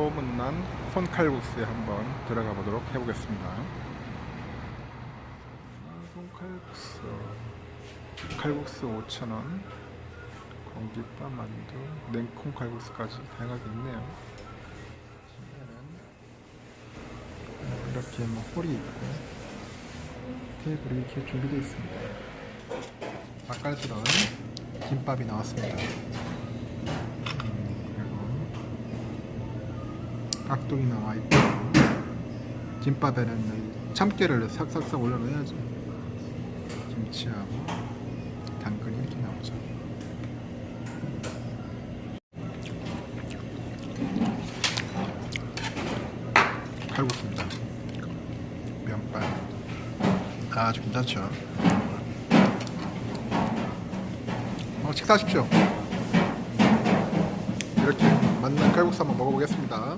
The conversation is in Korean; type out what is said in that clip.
소문난 손칼국수에 한번 들어가 보도록 해보겠습니다. 아, 손칼국수 칼국수 5,000원 공깃밥 만두 냉콩 칼국수까지 다양하게 있네요. 이렇게 뭐 홀이 있고 테이블이 이렇게 준비되어 있습니다. 맛깔스러운 김밥이 나왔습니다. 깍두기 나와 있고 김밥에는 이 참깨를 싹싹싹 올려놓아야지. 김치하고 당근이 이렇게 나오죠. 칼국수입니다. 면발. 아주 괜찮죠. 어, 식사하십시오. 이렇게 맛난 칼국수 한번 먹어보겠습니다